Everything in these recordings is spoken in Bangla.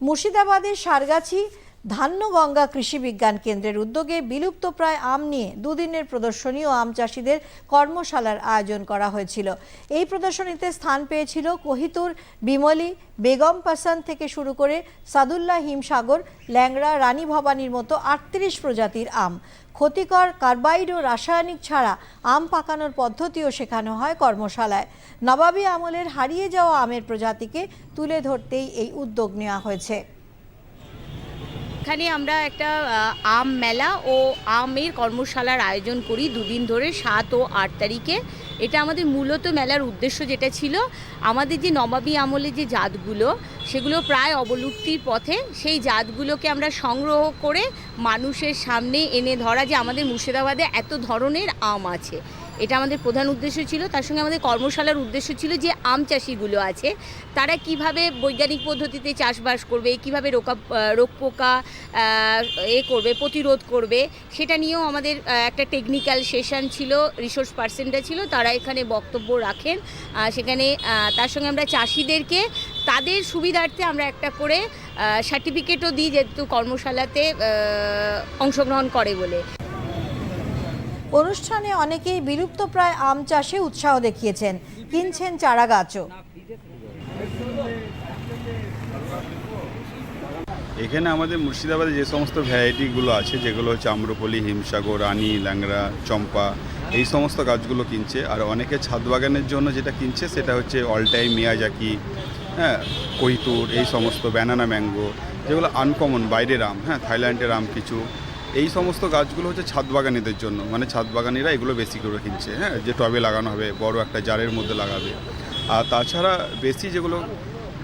মুর্শিদাবাদের সারগাছি ধান্যগঙ্গা কৃষি বিজ্ঞান কেন্দ্রের উদ্যোগে বিলুপ্তপ্রায় আম নিয়ে দুদিনের প্রদর্শনী ও আম চাষিদের কর্মশালার আয়োজন করা হয়েছিল। এই প্রদর্শনীতে স্থান পেয়েছিল কোহিতুর, বিমলি, বেগম পাসান থেকে শুরু করে সাদুল্লাহ হিমসাগর, ল্যাংড়া, রানী ভবানীর মতো আটত্রিশ প্রজাতির আম। ক্ষতিকর কার্বাইড ও রাসায়নিক ছাড়া আম পাকানোর পদ্ধতিও শেখানো হয় কর্মশালায়। নবাবী আমলের হারিয়ে যাওয়া আমের প্রজাতিকে তুলে ধরতেই এই উদ্যোগ নেওয়া হয়েছে। এখানে আমরা একটা আম মেলা ও আমের কর্মশালার আয়োজন করি দুদিন ধরে, সাত ও আট তারিখে। এটা আমাদের মূলত মেলার উদ্দেশ্য যেটা ছিল। আমাদের যে নবাবী আমলে যে জাতগুলো, সেগুলো প্রায় অবলুপ্তির পথে, সেই জাতগুলোকে আমরা সংগ্রহ করে মানুষের সামনে এনে ধরা যে আমাদের মুর্শিদাবাদে এত ধরনের আম আছে। এটা আমাদের প্রধান উদ্দেশ্য ছিল, তার সঙ্গে আমাদের কর্মশালার উদ্দেশ্য ছিল যে আম চাষিগুলো আছে, তারা কীভাবে বৈজ্ঞানিক পদ্ধতিতে চাষবাস করবে, কীভাবে রোকা, রোগ পোকা এ করবে, প্রতিরোধ করবে, সেটা নিয়েও আমাদের একটা টেকনিক্যাল সেশন ছিল রিসোর্স পার্সনটা ছিল, তারা এখানে বক্তব্য রাখেন সেখানে তার সঙ্গে আমরা চাষিদেরকে, তাদের সুবিধার্থে আমরা একটা করে সার্টিফিকেটও দিই যেহেতু কর্মশালাতে অংশগ্রহণ করে বলে। অনুষ্ঠানে অনেকেই বিলুপ্তপ্রায় আম চাষে উৎসাহ দেখিয়েছেন। কিনছেন চারা গাছও এখানে আমাদের মুর্শিদাবাদে যে সমস্ত ভ্যারাইটিগুলো আছে, যেগুলো হচ্ছে আম্রপলি, হিমসাগর, রানী, ল্যাংড়া, চম্পা, এই সমস্ত গাছগুলো কিনছে। আর অনেকে ছাদ বাগানের জন্য যেটা কিনছে, সেটা হচ্ছে অল টাইম মিয়াজাকি হ্যাঁ কৈতুর, এই সমস্ত ব্যানানা ম্যাঙ্গো, যেগুলো আনকমন বাইরের আম হ্যাঁ থাইল্যান্ডের আম কিছু। এই সমস্ত গাছগুলো হচ্ছে ছাদ বাগানিদের জন্য। মানে ছাদ বাগানিরা এগুলো বেশি করে কিনছে হ্যাঁ? যে টবে লাগানো হবে, বড় একটা জারের মধ্যে লাগাবে। আর তাছাড়া বেশি যেগুলো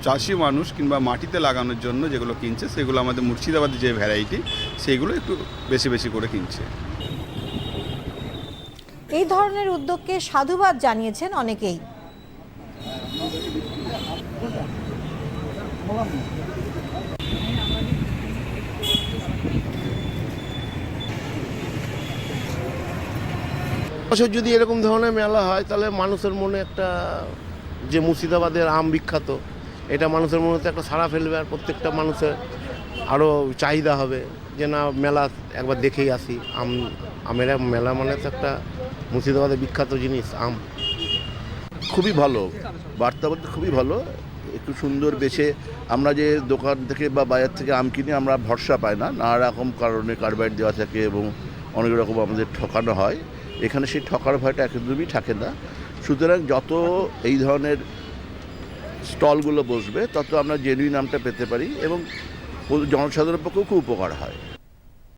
চাষি মানুষ কিংবা মাটিতে লাগানোর জন্য যেগুলো কিনছে, সেগুলো আমাদের মুর্শিদাবাদের যে ভ্যারাইটি সেগুলো একটু বেশি বেশি করে কিনছে। এই ধরনের উদ্যোগকে সাধুবাদ জানিয়েছেন অনেকেই। বছর যদি এরকম ধরনের মেলা হয়, তাহলে মানুষের মনে একটা যে মুর্শিদাবাদের আম বিখ্যাত, এটা মানুষের মনে একটা সাড়া ফেলবে আর প্রত্যেকটা মানুষের আরও চাহিদা হবে যে না, মেলা একবার দেখেই আসি। আম, আমের মেলা মানে তো একটা মুর্শিদাবাদের বিখ্যাত জিনিস, আম। খুবই ভালো। বার্তা বলতে খুবই ভালো। একটু সুন্দর বেছে আমরা যে দোকান থেকে বা বাজার থেকে আম কিনে, আমরা ভরসা পাই না। নানা রকম কারণে কার্বাইড দেওয়া থাকে এবং অনেক রকম আমাদের ঠকানো হয়। এখানে সেই ঠকার ভয়টা একদমই থাকে না। সুতরাং যত এই ধরনের স্টলগুলো বসবে, তত আমরা জেনুইন নামটা পেতে পারি এবং জনসাধারণের পক্ষেও খুব উপকার হয়।